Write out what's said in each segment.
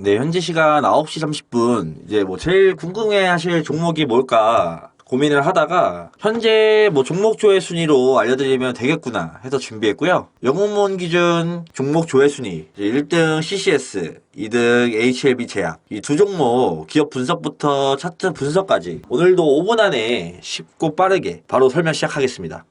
네, 현재 시간 9시 30분. 이제 뭐 제일 궁금해 하실 종목이 뭘까 고민을 하다가 현재 뭐 종목 조회 순위로 알려드리면 되겠구나 해서 준비했고요. 영웅문 기준 종목 조회 순위. 이제 1등 CCS, 2등 HLB 제약. 이 두 종목 기업 분석부터 차트 분석까지 오늘도 5분 안에 쉽고 빠르게 바로 설명 시작하겠습니다.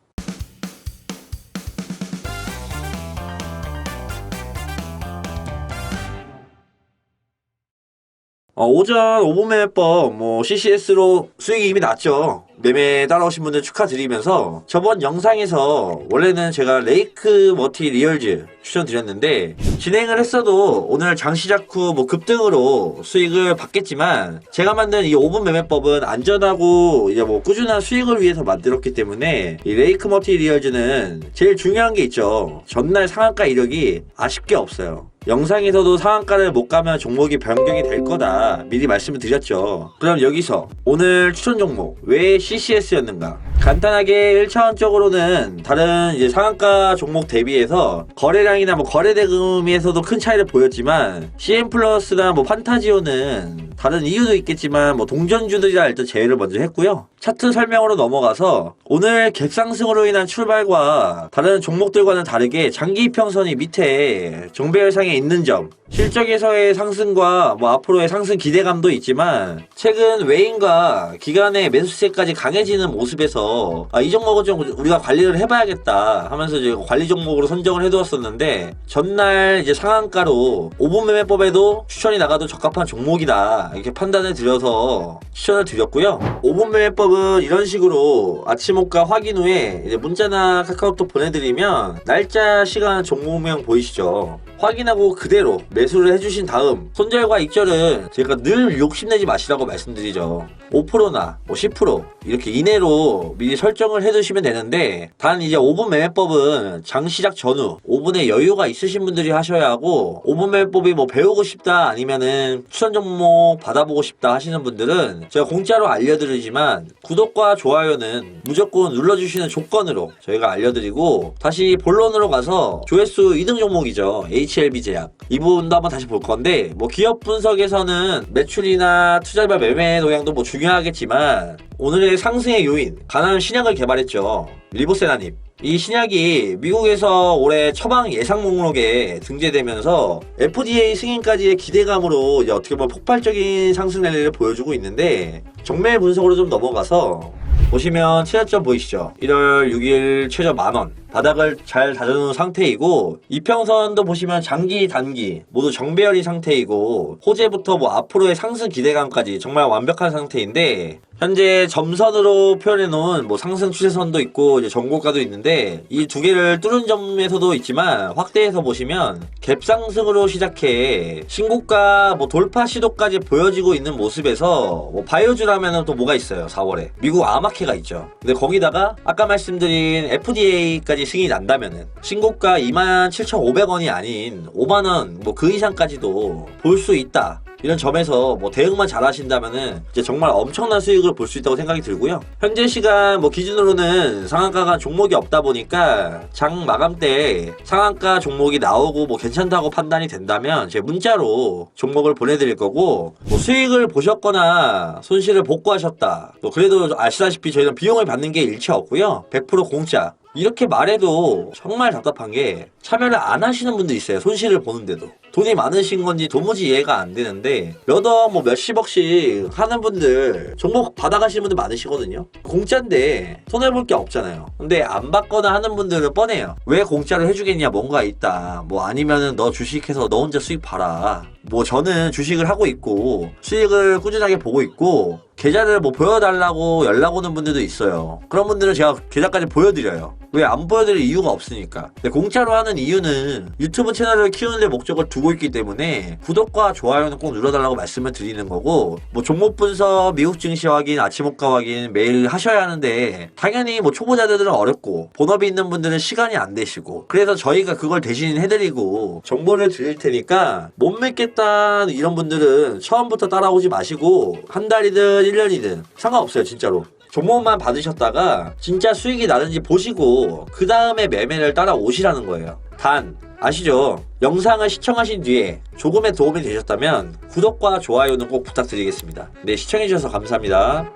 어, 오전 5분 매매법 뭐 CCS로 수익이 이미 났죠. 매매 따라오신 분들 축하드리면서 저번 영상에서 원래는 제가 레이크 머티 리얼즈 추천드렸는데 진행을 했어도 오늘 장 시작 후 뭐 급등으로 수익을 받겠지만 제가 만든 이 5분 매매법은 안전하고 이제 뭐 꾸준한 수익을 위해서 만들었기 때문에 이 레이크 머티 리얼즈는 제일 중요한 게 있죠. 전날 상한가 이력이 아쉽게 없어요. 영상에서도 상한가를 못 가면 종목이 변경이 될 거다 미리 말씀을 드렸죠. 그럼 여기서 오늘 추천 종목 왜 CCS였는가? 간단하게 1차원적으로는 다른 이제 상한가 종목 대비해서 거래량이나 뭐 거래 대금에서도 큰 차이를 보였지만 CM 플러스나 뭐 판타지오는 다른 이유도 있겠지만 뭐 동전주들이라 일단 제외를 먼저 했고요. 차트 설명으로 넘어가서 오늘 갭상승으로 인한 출발과 다른 종목들과는 다르게 장기 이평선이 밑에 정배열상에 있는 점 실적에서의 상승과 뭐 앞으로의 상승 기대감도 있지만 최근 외인과 기관의 매수세까지 강해지는 모습에서 아, 이 종목은 좀 우리가 관리를 해봐야겠다 하면서 이제 관리 종목으로 선정을 해두었었는데 전날 이제 상한가로 5분 매매법에도 추천이 나가도 적합한 종목이다 이렇게 판단을 드려서 추천을 드렸고요. 5분 매매법 은 이런 식으로 아침호가 확인 후에 문자나 카카오톡 보내드리면 날짜 시간 종목명 보이시죠 확인하고 그대로 매수를 해주신 다음 손절과 익절은 제가 늘 욕심내지 마시라고 말씀드리죠. 5%나 뭐 10% 이렇게 이내로 미리 설정을 해두시면 되는데 단 이제 5분 매매법은 장 시작 전후 5분의 여유가 있으신 분들이 하셔야 하고 5분 매매법이 뭐 배우고 싶다 아니면은 추천 종목 받아보고 싶다 하시는 분들은 제가 공짜로 알려드리지만 구독과 좋아요는 무조건 눌러주시는 조건으로 저희가 알려드리고 다시 본론으로 가서 조회수 2등 종목이죠 HLB 제약. 이 부분도 한번 다시 볼 건데 뭐 기업 분석에서는 매출이나 투자자 매매 동향도 뭐 중요하겠지만 오늘의 상승의 요인 가나는 신약을 개발했죠. 리보세나님. 이 신약이 미국에서 올해 처방 예상 목록에 등재되면서 FDA 승인까지의 기대감으로 어떻게 보면 폭발적인 상승 랠리를 보여주고 있는데 정매 분석으로 좀 넘어가서 보시면 최저점 보이시죠? 1월 6일 최저 만원 바닥을 잘 다져놓은 상태이고 이평선도 보시면 장기 단기 모두 정배열이 상태이고 호재부터 뭐 앞으로의 상승 기대감까지 정말 완벽한 상태인데 현재 점선으로 표현해 놓은 뭐 상승 추세선도 있고 이제 전고가도 있는데 이 두 개를 뚫은 점에서도 있지만 확대해서 보시면 갭상승으로 시작해 신고가 뭐 돌파 시도까지 보여지고 있는 모습에서 뭐 바이오주라면은 또 뭐가 있어요 4월에? 미국 아마케가 있죠. 근데 거기다가 아까 말씀드린 FDA까지 승인이 난다면은 신고가 27,500원이 아닌 5만원 뭐 그 이상까지도 볼 수 있다 이런 점에서 뭐 대응만 잘 하신다면은 이제 정말 엄청난 수익을 볼 수 있다고 생각이 들고요. 현재 시간 뭐 기준으로는 상한가가 종목이 없다 보니까 장 마감 때 상한가 종목이 나오고 뭐 괜찮다고 판단이 된다면 제 문자로 종목을 보내드릴 거고 뭐 수익을 보셨거나 손실을 복구하셨다. 뭐 그래도 아시다시피 저희는 비용을 받는 게 일체 없고요. 100% 공짜. 이렇게 말해도 정말 답답한 게 참여를 안 하시는 분들 있어요. 손실을 보는데도. 돈이 많으신 건지 도무지 이해가 안 되는데 몇억 뭐 몇십억씩 하는 분들 종목 받아가시는 분들 많으시거든요. 공짜인데 손해볼 게 없잖아요. 근데 안 받거나 하는 분들은 뻔해요. 왜 공짜로 해주겠냐 뭔가 있다. 뭐 아니면은 너 주식해서 너 혼자 수익 봐라. 뭐 저는 주식을 하고 있고 수익을 꾸준하게 보고 있고 계좌를 뭐 보여달라고 연락 오는 분들도 있어요. 그런 분들은 제가 계좌까지 보여드려요. 왜 안 보여드릴 이유가 없으니까. 근데 공짜로 하는 이유는 유튜브 채널을 키우는 데 목적을 두고 있기 때문에 구독과 좋아요는 꼭 눌러달라고 말씀을 드리는 거고 뭐 종목 분석, 미국 증시 확인, 아침 호가 확인 매일 하셔야 하는데 당연히 뭐 초보자들은 어렵고 본업이 있는 분들은 시간이 안 되시고 그래서 저희가 그걸 대신 해드리고 정보를 드릴 테니까 못 믿겠다 이런 분들은 처음부터 따라오지 마시고 한 달이든 1년이든 상관없어요 진짜로. 종목만 받으셨다가 진짜 수익이 나는지 보시고 그 다음에 매매를 따라오시라는 거예요. 단 아시죠? 영상을 시청하신 뒤에 조금의 도움이 되셨다면 구독과 좋아요는 꼭 부탁드리겠습니다. 네, 시청해주셔서 감사합니다.